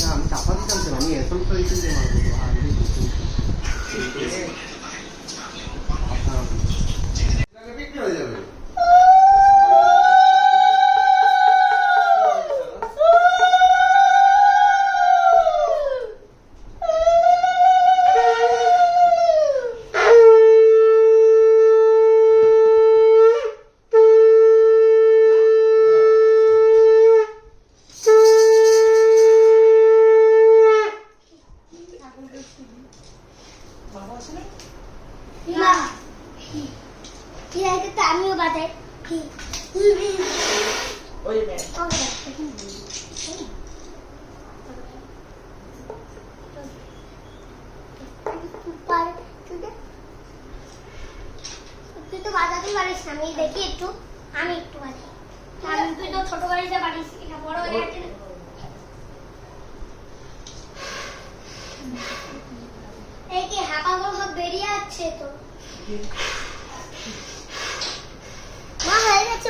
그냥 나머지 점들은 아니에요. 솔솔 신중하고 안 되고. আমিও বাজাই। ওই তুই তো বাজাতে পারিস না আমি দেখি একটু। আমি একটু বাজাই। তুই তো ছোট বাড়িতে পারিস এটা বড় বাড়ি আছে না এই কি হাঁকা গল্প বেরিয়ে আসছে তো মা হয়ে গেছে বুঝো দুধ দেখো খাচ্ছে সিঁদুর দিচ্ছিল কেন মামা চামচে করে খাইয়ে দে মোমো চামচে করে দাও তুলে একটু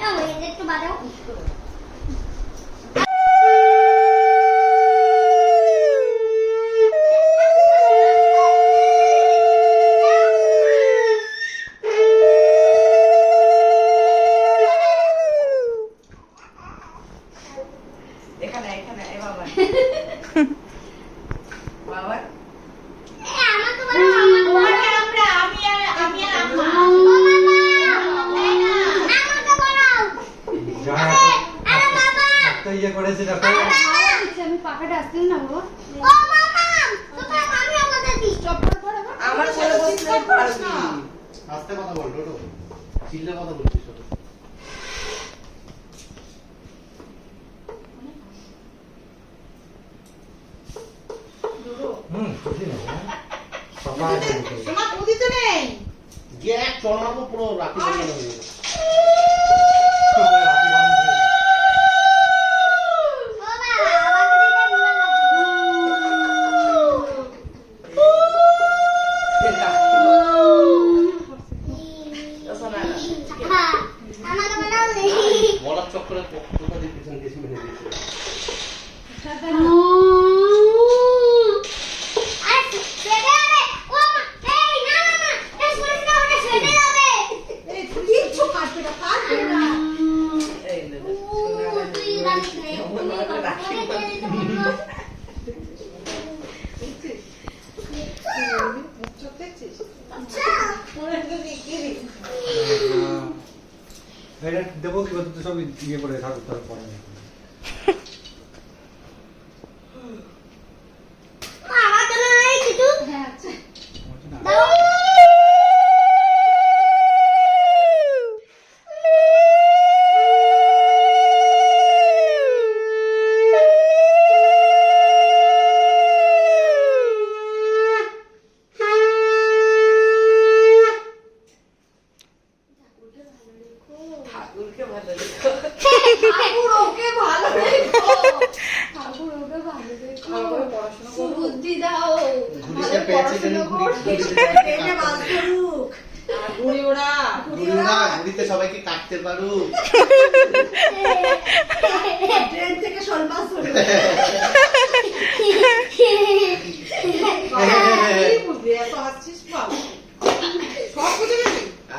এমন একটু বাজাও এখানে এখানে এ বাবা বাবা এ, আমাকে বাজাও আমাকে বাজাও আমরা আমি আর আমি আর আম্মা ও মামা আমাকে বাজাও আরে আরে বাবা করেছে দেখো আমি পাখাটা আসতে না গো। ও মামা তোমরা আমি আমাদের দিস আমার ছেলে বসলে পারবি। আস্তে কথা বল টোটো। চিল্লে কথা বলছিস ছোট হুম খুশি না সবাই তোমার পুদিতে নেই। গিয়ে এক চড়াবো পুরো রাখি হয়ে যাবে ও বাবা আমাকে দিতে ভুলে গেছো হ্যাঁ আমাকে বানাও বলার চক্করে টোটো দিয়ে পিছন দিয়ে মেরে দিয়েছে আরে ছেড়ে যাবে ও মা এই না না না এই শুনে না ওটা ছেড়ে যাবে কিচ্ছু কাটবে না কাটবে না এই নে, নে, ও তুই রাখিস নে কেমন ভাবে রাখি চোখ দেখছিস আচ্ছা মনে হচ্ছে কি রে এটা দেবো কি বলতো সব ইয়ে করে থাকুক তার সবাইকে কাটতে ট্রেন থেকে সলমাস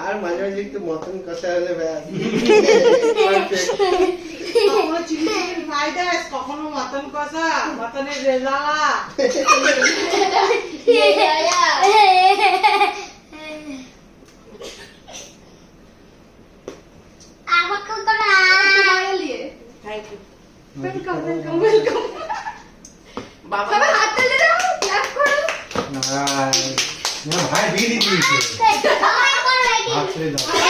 আর মাঝে মাঝে একটু মতন কষা হলে কখনো রাইস কষা মটনের রেজালা। না ওয়েলকাম ওয়েলকাম ওয়েলকাম বাবা সবাই হাত তালি দাও। ক্ল্যাপ করো না ভাই বিয়ে দিয়ে